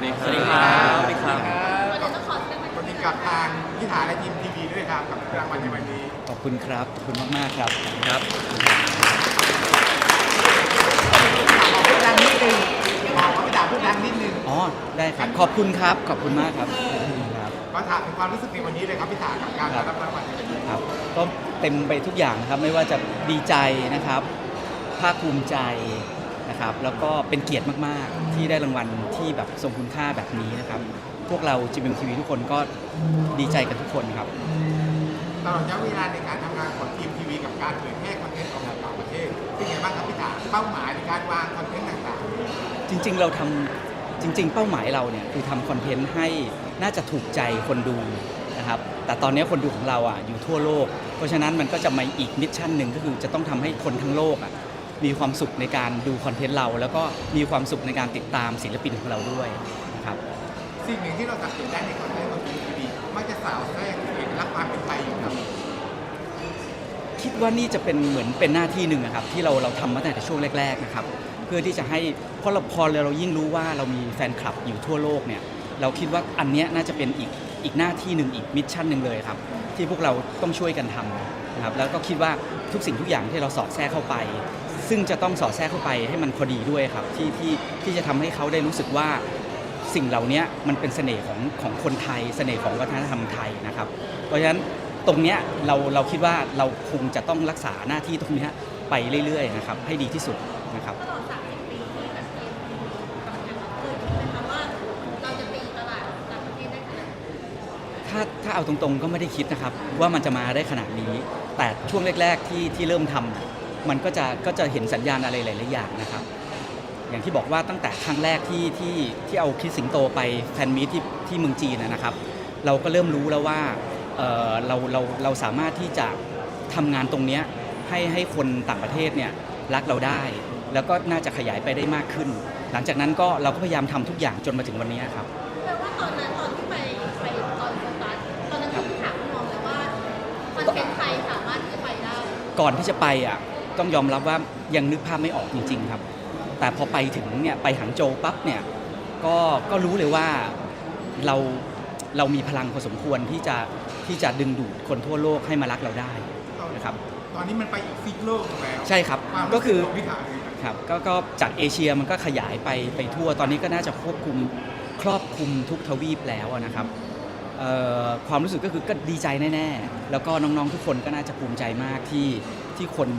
วัสดีครับ สวัสดีครับ สวัสดีครับ วันนี้ต้อนนี้กับทางพิธาและทีมทีวีด้วยครับกับรางวัลในวันนี้ขอบคุณครับ ขอบคุณมากๆครับครับ ขอพูดดังนิดนึงบอกว่าพูดดังนิดนึงอ๋อ ได้ครับ ขอบคุณครับ ขอบคุณมากครับครับก็ถามถึงความรู้สึกในวันนี้เลยครับพิธากับการรับรางวัลในวันนี้ครับก็เต็มไปทุกอย่างนะครับไม่ว่าจะดีใจนะครับ ภาคภูมิใจ นะครับแล้วก็เป็นเกียรติมากๆ ที่ได้รางวัลที่แบบทรงคุณค่าแบบนี้นะครับพวกเราจีเอ็มทีวีทุกคนก็ดีใจกันทุกคนครับตลอดระยะเวลาในการทำงานของทีมทีวีกับการเผยแพร่คอนเทนต์ออกต่างประเทศเป็นไงบ้างครับพิธาเป้าหมายในการวางคอนเทนต์ต่างจริงๆเราทำจริง ๆ เป้าหมายเราเนี่ยคือทำคอนเทนต์ให้น่าจะถูกใจคนดูนะครับแต่ตอนนี้คนดูของเราอะอยู่ทั่วโลก เพราะฉะนั้นมันก็จะมาอีกมิชชั่นหนึ่งก็คือจะต้องทำให้คนทั้งโลกอะ มีความสุขในการดูคอนเทนต์เรา แล้วก็มีความสุขในการติดตามศิลปินของเราด้วยนะครับๆสิ่งหนึ่งที่เราสังเกตได้ในคอนเทนต์ของทีมทีวีมักจะสาวแทรกเอกลักษณ์ความเป็นไทยอยู่ครับคิดว่านี่จะเป็นเหมือนเป็นหน้าที่หนึ่งอะครับที่เราเราทำมาตั้งแต่ช่วงแรกๆนะครับเพื่อที่จะให้เพราะเราพอเรายิ่งรู้ว่าเรามีแฟนคลับอยู่ทั่วโลกเนี่ยเราคิดว่าอันเนี้ยน่าจะเป็นอีกอีกหน้าที่หนึ่งอีกมิชชั่นหนึ่งเลยครับที่พวกเราต้องช่วยกันทำนะครับแล้วก็คิดว่าทุกสิ่งทุกอย่างที่เราสอดแทรกเข้าไป ซึ่งจะต้องสอดแทรกเข้าไปให้มันพอดีด้วยครับที่ที่ที่จะทำให้เขาได้รู้สึกว่าสิ่งเหล่านี้มันเป็นเสน่ห์ของของคนไทย เสน่ห์ของวัฒนธรรมไทยนะครับ เพราะฉะนั้นตรงเนี้ยเราเราคิดว่าเราคงจะต้องรักษาหน้าที่ตรงเนี้ยไปเรื่อยๆนะครับให้ดีที่สุดนะครับตลอด30ปีที่แบบเกมกับงานของเพื่อนคิดไหมคะว่าเราจะตีตลาดต่างประเทศได้ขนาดไหนถ้าถ้าเอาตรงๆก็ไม่ได้คิดนะครับว่ามันจะมาได้ขนาดนี้ แต่ช่วงแรก ๆ ที่ที่เริ่มทำน่ะ มันก็จะก็จะเห็นสัญญาณอะไรหลายๆอย่างนะครับ อย่างที่บอกว่าตั้งแต่ครั้งแรกที่ที่ที่เอาคริสสิงโตไปแฟนมีตที่ที่เมืองจีนนะนะครับ เราก็เริ่มรู้แล้วว่าเอ่อเราเราเราสามารถที่จะทำงานตรงเนี้ยให้ให้คนต่างประเทศเนี่ยรักเราได้ แล้วก็น่าจะขยายไปได้มากขึ้น หลังจากนั้นก็เราก็พยายามทำทุกอย่างจนมาถึงวันนี้ครับแปลว่าตอนนั้นตอนที่ไปไปตอนโฟกัสตอนนั้นคือถามมองแล้วว่าคอนเทนต์ไทยสามารถที่จะไปได้ก่อนที่จะไปอะ ต้องยอมรับว่ายังนึกภาพไม่ออกจริง ๆ ครับ แต่พอไปถึงเนี่ยไปหางโจวปั๊บเนี่ยก็ก็รู้เลยว่าเราเรามีพลังพอสมควรที่จะที่จะดึงดูดคนทั่วโลกให้มารักเราได้นะครับ ตอนนี้มันไปอีกซีกโลกหนึ่งแล้วใช่ครับความก็รู้สึคือ ของพิธาเลยครับครับก็ก็จากเอเชียมันก็ขยายไปไปทั่วตอนนี้ก็น่าจะควบคุมครอบคลุมทุกทวีปแล้วอะนะครับเอ่อความรู้สึกก็คือก็ดีใจแน่ ๆ แล้วก็น้องๆทุกคนก็น่าจะภูมิใจมากที่ ที่คน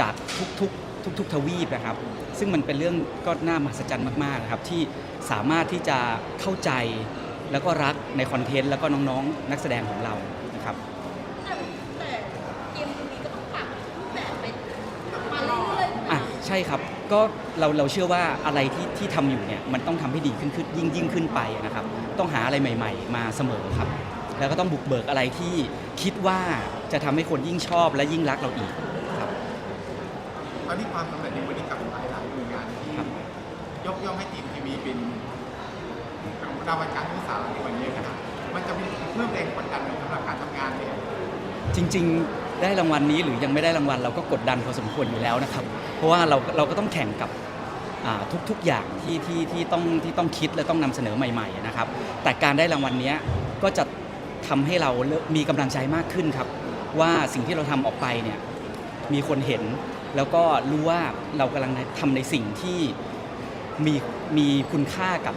จากทุกๆทุกๆทวีปนะครับ ซึ่งมันเป็นเรื่องก็น่ามหัศจรรย์มากๆนะครับ ที่สามารถที่จะเข้าใจแล้วก็รักในคอนเทนต์แล้วก็น้องๆ นักแสดงของเรานะครับแต่แต่เกมนี้ก็ต้องปรับรูปแบบไปมาเรื่อยๆอะนะใช่ครับก็เราเราเชื่อว่าอะไรที่ที่ทำอยู่เนี่ยมันต้องทำให้ดีขึ้นขึ้นยิ่งยิ่งขึ้นไปนะครับ ต้องหาอะไรใหม่ ๆ มาเสมอครับ แล้วก็ต้องบุกเบิกอะไรที่คิดว่า จะทำให้คนยิ่งชอบและยิ่งรักเราอีกครับ ตอนนี้ความสำเร็จในวันนี้กับหลายหลายๆหน่วยงานที่ครับ ยกย่องให้ทีมทีวีเป็นรางวัลการทุกสาในวันนี้นะครับมันจะมีเพิ่มแรงกดดันสำหรับการทำงานเนี่ยจริงๆ ได้รางวัลนี้หรือยังไม่ได้รางวัลเราก็กดดันพอสมควรอยู่แล้วนะครับ เพราะว่าเราเราก็ต้องแข่งกับอ่าทุกๆอย่างที่ที่ที่ต้องที่ต้องคิดและต้องนำเสนอใหม่ๆนะครับ แต่การได้รางวัลเนี้ยก็จะทำให้เราเริ่มมีกำลังใจมากขึ้นครับ ว่าสิ่งที่เราทำออกไปเนี่ยมีคนเห็น แล้วก็รู้ว่าเรากำลังทำในสิ่งที่มีมีคุณค่ากับ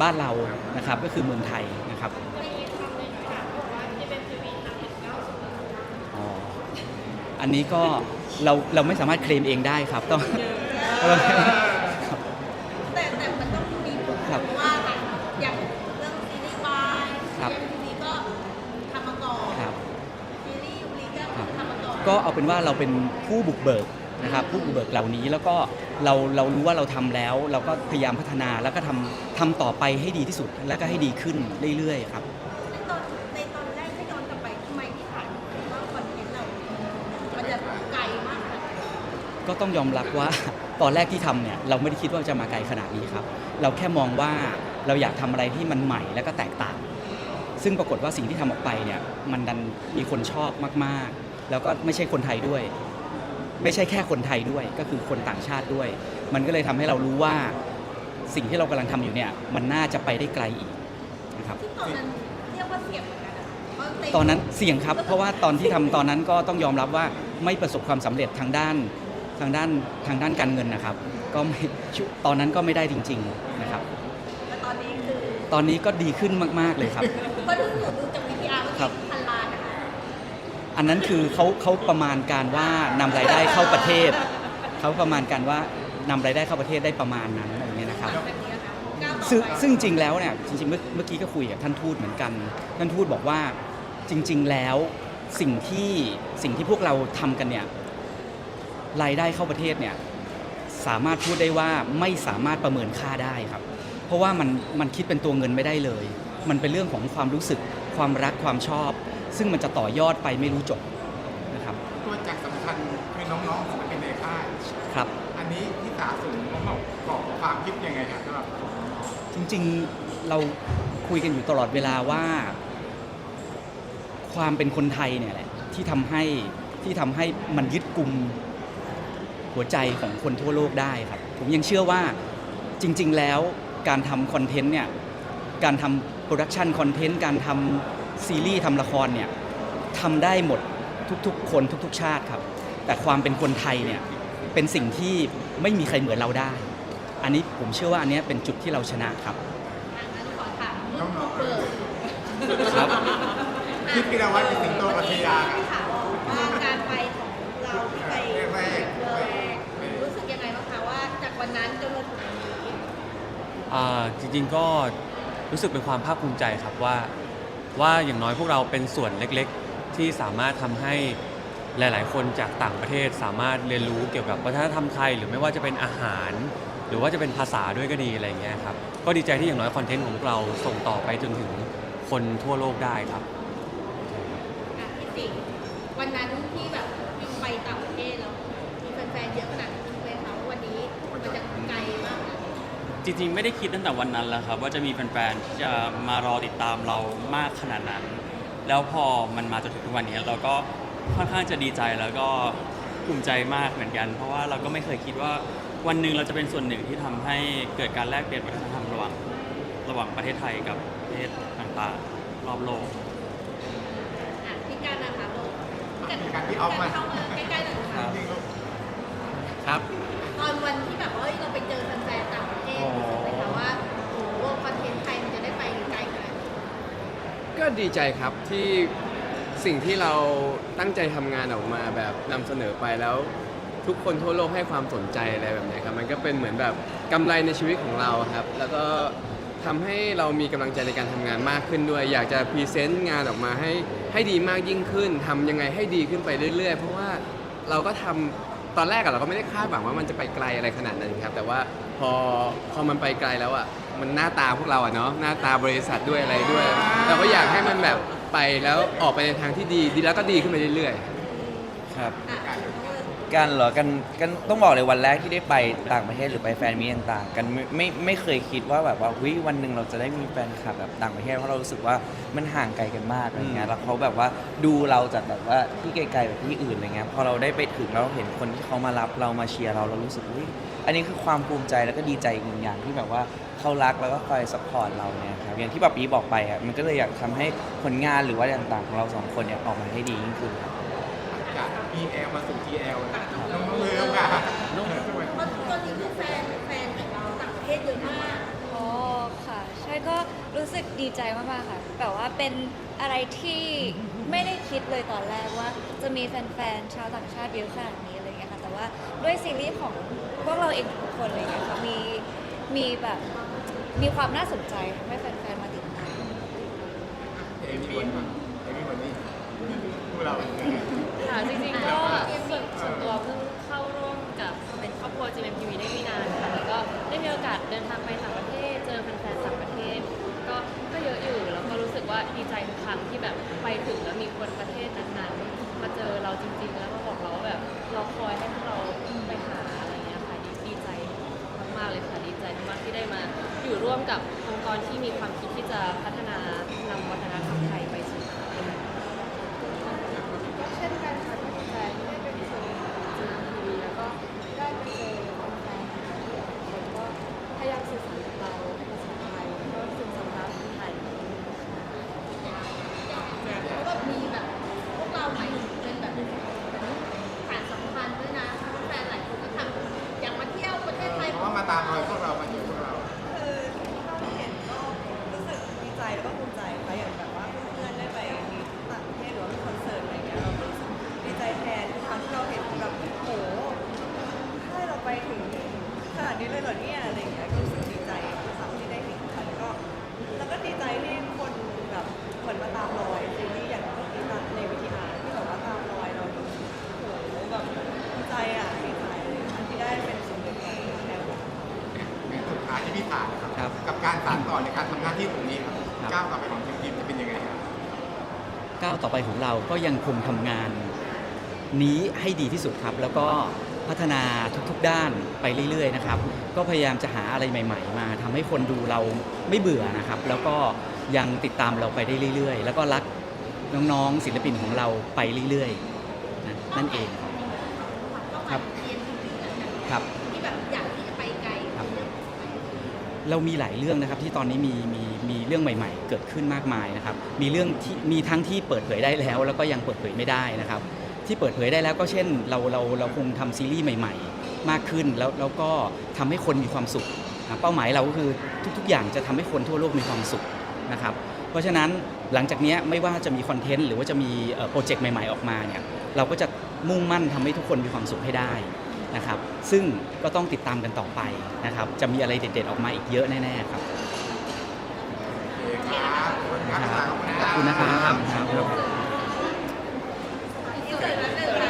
บ้านเรานะครับ ก็คือเมืองไทยนะครับอ๋ออันนี้ก็เราเราไม่สามารถเคลมเองได้ครับต้อง แต่แต่มันต้องมีผล ครับ เพราะว่าอย่างเรื่องซีรีส์วาย ครับ เกมทีวีก็ทำมาก่อน ครับ ซีรีส์ยูริก็ ครับ ทำมา ก่อนก็เอาเป็นว่าเราเป็นผู้บุกเบิกนะครับผู้บุกเบิกเหล่านี้แล้วก็เราเรารู้ว่าเราทำแล้ว เราก็พยายามพัฒนาแล้วก็ทำทำต่อไปให้ดีที่สุดแล้วก็ให้ดีขึ้นเรื่อยๆครับในตอนในตอนแรกถ้าย้อนกลับไปทำไมที่ผ่านว่าคอนเทนต์เรามันจะไกลมากขนาดนั้นก็ต้องยอมรับว่าตอนแรกที่ทำเนี่ยเราไม่ได้คิดว่าจะมาไกลขนาดนี้ครับ เราแค่มองว่าเราอยากทำอะไรที่มันใหม่และก็แตกต่าง ซึ่งปรากฏว่าสิ่งที่ทำออกไปเนี่ยมันดันมีคนชอบมากๆ แล้วก็ไม่ใช่คนไทยด้วย ไม่ใช่แค่คนไทยด้วย ก็คือคนต่างชาติด้วย มันก็เลยทำให้เรารู้ว่าสิ่งที่เรากำลังทำอยู่เนี่ย มันน่าจะไปได้ไกลอีกนะครับที่ตอนนั้นเรียกว่าเสี่ยงเหมือนกันอะเพราะใตอนนั้นเสี่ยงครับ เพราะว่าตอนที่ทำตอนนั้นก็ต้องยอมรับว่าไม่ประสบความสำเร็จทางด้านทางด้านทางด้านการเงินนะครับ ก็ไม่ตอนนั้นก็ไม่ได้จริง ๆนะครับแต่ตอนนี้คือตอนนี้ก็ดีขึ้นมาก ๆเลยครับก็ดูหนูดูจากวิทยาเมื่อครักี้บ พันล้านนะคะ อันนั้นคือเขาเขาประมาณการว่านำรายได้เข้าประเทศเขาประมาณการว่านำรายได้เข้าประเทศได้ประมาณนั้นอะไรอย่างเงี้ยนะครับ ซึ่งซึ่งจริงแล้วเนี่ยจริงๆเมื่อเมื่อกี้ก็คุยกับท่านทูตเหมือนกัน ท่านทูตบอกว่าจริง ๆแล้วสิ่งที่สิ่งที่พวกเราทำกันเนี่ยรายได้เข้าประเทศเนี่ยสามารถพูดได้ว่าไม่สามารถประเมินค่าได้ครับ เพราะว่ามันมันคิดเป็นตัวเงินไม่ได้เลย มันเป็นเรื่องของความรู้สึกความรักความชอบ ซึ่งมันจะต่อยอดไปไม่รู้จบนะครับตัวจักรสำคัญคือน้องๆศิลปินในค่ายครับ อันนี้ที่สาสูงของเรากรอบความคิดยังไงครับสำหรับจริงๆเราคุยกันอยู่ตลอดเวลาว่า ความเป็นคนไทยเนี่ยแหละที่ทำให้ที่ทำให้มันยึดกลุ่มหัวใจของคนทั่วโลกได้ครับ ผมยังเชื่อว่าจริง ๆ แล้วการทำคอนเทนต์เนี่ยการทำโปรดักชันคอนเทนต์การทำ ซีรีส์ทำละครเนี่ยทำได้หมดทุกๆ คนทุก ๆ ชาติครับ แต่ความเป็นคนไทยเนี่ยเป็นสิ่งที่ไม่มีใครเหมือนเราได้ อันนี้ผมเชื่อว่าอันเนี้ยเป็นจุดที่เราชนะครับอะงั้นขอถามเรื่องบุกเบิกครับคิดกีฬาวัฒน์เป็นสิงโตปัทยาที่ถามว่าการไปของเราที่ไปแรกเบิกรู้สึกยังไงบ้างคะว่าจากวันนั้นจนมาถึงวันนี้อ่าจริงๆก็รู้สึกเป็นความภาคภูมิใจครับว่า ว่าอย่างน้อยพวกเราเป็นส่วนเล็กๆ ที่สามารถทำให้หลาย ๆ คนจากต่างประเทศสามารถเรียนรู้เกี่ยวกับวัฒนธรรมไทย หรือไม่ว่าจะเป็นอาหาร หรือว่าจะเป็นภาษาด้วยก็ดีอะไรอย่างเงี้ยครับก็ดีใจที่อย่างน้อยคอนเทนต์ของพวกเราส่งต่อไปจนถึงคนทั่วโลกได้ครับ อะพี่สิงห์วันนั้นที่ จริงๆ ไม่ได้คิดตั้งแต่วันนั้นแล้วครับ ว่าจะมีแฟนๆที่จะมารอติดตามเรามากขนาดนั้น แล้วพอมันมาจนถึงทุกวันนี้เราก็ค่อนข้างจะดีใจแล้วก็ภูมิใจมากเหมือนกัน เพราะว่าเราก็ไม่เคยคิดว่าวันหนึ่งเราจะเป็นส่วนหนึ่งที่ทำให้เกิดการแลกเปลี่ยนวัฒนธรรมระหว่างระหว่างประเทศไทยกับประเทศต่างๆ รอบโลก อะพี่การนะคะลูกพี่การพี่ออฟมา เข้ามาใกล้ๆหน่อยค่ะจริงๆลูกครับ ตอนวันที่แบบว่าเฮ้ยเราไปเจอแก็ดีใจครับที่สิ่งที่เราตั้งใจทำงานออกมาแบบนำเสนอไปแล้ว ทุกคนทั่วโลกให้ความสนใจอะไรแบบนี้ครับมันก็เป็นเหมือนแบบกำไรในชีวิตของเราครับ แล้วก็ทำให้เรามีกำลังใจในการทำงานมากขึ้นด้วย อยากจะพรีเซนต์งานออกมาให้ให้ดีมากยิ่งขึ้นทำยังไงให้ดีขึ้นไปเรื่อย ๆ เพราะว่าเราก็ทำตอนแรกอะเราก็ไม่ได้คาดหวังว่ามันจะไปไกลอะไรขนาดนั้นครับ แต่ว่าพอพอมันไปไกลแล้วอะ มันหน้าตาพวกเราอะเนาะหน้าตาบริษัทด้วยอะไรด้วย เราก็อยากให้มันแบบไปแล้วออกไปในทางที่ดีดีแล้วก็ดีขึ้นไปเรื่อยๆครับอะน้องเอิญกันเหรอกันกันต้องบอกเลยวันแรกที่ได้ไปต่างประเทศหรือไปแฟนมีตต่างๆ กันไม่ไม่ไม่เคยคิดว่าแบบว่าวิวันหนึ่งเราจะได้มีแฟนคลับแบบต่างประเทศเพราะเรารู้สึกว่ามันห่างไกลกันมากอะไรเงี้ยแล้วเขาแบบว่าดูเราจากแบบว่าที่ไกลๆแบบที่อื่นอะไรเงี้ยพอเราได้ไปถึงเราเห็นคนที่เขามารับเรามาเชียร์เราเรารู้สึกวิ อันนี้คือความภูมิใจแล้วก็ดีใจอีกหนึ่งอย่างที่แบบว่าเขารักแล้วก็คอยซัพพอร์ตเราเนี่ยครับอย่างที่ป๊าปีบอกไปอะมันก็เลยอยากทำให้ผลงานหรือว่าต่างๆของเราสองคนเนี่ยออกมาให้ดียิ่งขึ้นครับ จาก BL มาสู่ GL นะน้องๆเลิฟค่ะเพราะตอนนี้คือแฟนแฟนของเราต่างประเทศเยอะมากอ๋อค่ะ ใช่ก็รู้สึกดีใจมากๆค่ะ แบบว่าเป็นอะไรที่ไม่ได้คิดเลยตอนแรกว่า จะมีแฟนๆ ชาวต่างชาติเยอะขนาดนี้อะไรเงี้ยค่ะ แต่ว่าด้วยซีรีส์ของ พวกเราเองทุกคนอะไรเงี้ยค่ะมีมีแบบมีความน่าสนใจทำให้แฟนๆมาติดตามเอมี่วันนี้เอมี่วันนี้พวกเราค่ะจริงๆก็ส่วนส่วนตัวเพิ่งเข้าร่วมกับเป็นครอบครัว GMTV ได้ไม่นานค่ะแล้วก็ได้มีโอกาสเดินทางไปต่างประเทศเจอแฟนๆต่างประเทศ ก็ก็เยอะอยู่แล้วก็รู้สึกว่าดีใจทุกครั้งที่แบบไปถึงแล้วมีคนประเทศนั้นๆมาเจอเราจริง ๆ แล้วมาบอกเราว่าแบบเราคอยให้พวกเราไปหา ร่วมกับองค์กรที่มีความคิดที่จะพัฒนานำวัฒนธรรมไทยไป ก้าวต่อไปของเราก็ยังคงทำงานนี้ให้ดีที่สุดครับ แล้วก็พัฒนาทุกๆด้านไปเรื่อยๆนะครับ ก็พยายามจะหาอะไรใหม่ ๆ มาทำให้คนดูเราไม่เบื่อนะครับ แล้วก็ยังติดตามเราไปได้เรื่อย ๆ แล้วก็รักน้องๆศิลปินของเราไปเรื่อยๆนะนั่นเองครับครับ ที่แบบอยากที่จะไปไกล ครับ เรามีหลายเรื่องนะครับที่ตอนนี้มีมีมีเรื่องใหม่ ๆ เกิดขึ้นมากมายนะครับ มีเรื่องที่มีทั้งที่เปิดเผยได้แล้ว แล้วก็ยังเปิดเผยไม่ได้นะครับ ที่เปิดเผยได้แล้วก็เช่น เราเราเราคงทำซีรีส์ใหม่ ๆ มากขึ้นแล้วแล้วก็ทำให้คนมีความสุขนะเป้าหมายเราก็คือทุก ๆ อย่างจะทำให้คนทั่วโลกมีความสุขนะครับ เพราะฉะนั้นหลังจากนี้ไม่ว่าจะมีคอนเทนต์หรือว่าจะมีโปรเจกต์ใหม่ ๆ ออกมาเนี่ยเราก็จะมุ่งมั่นทำให้ทุกคนมีความสุขให้ได้ นะครับ ซึ่งก็ต้องติดตามกันต่อไปนะครับ จะมีอะไรเด็ดๆออกมาอีกเยอะแน่ๆครับโอเคครับขอบคุณครับขอบคุณขอบคุณนะครับ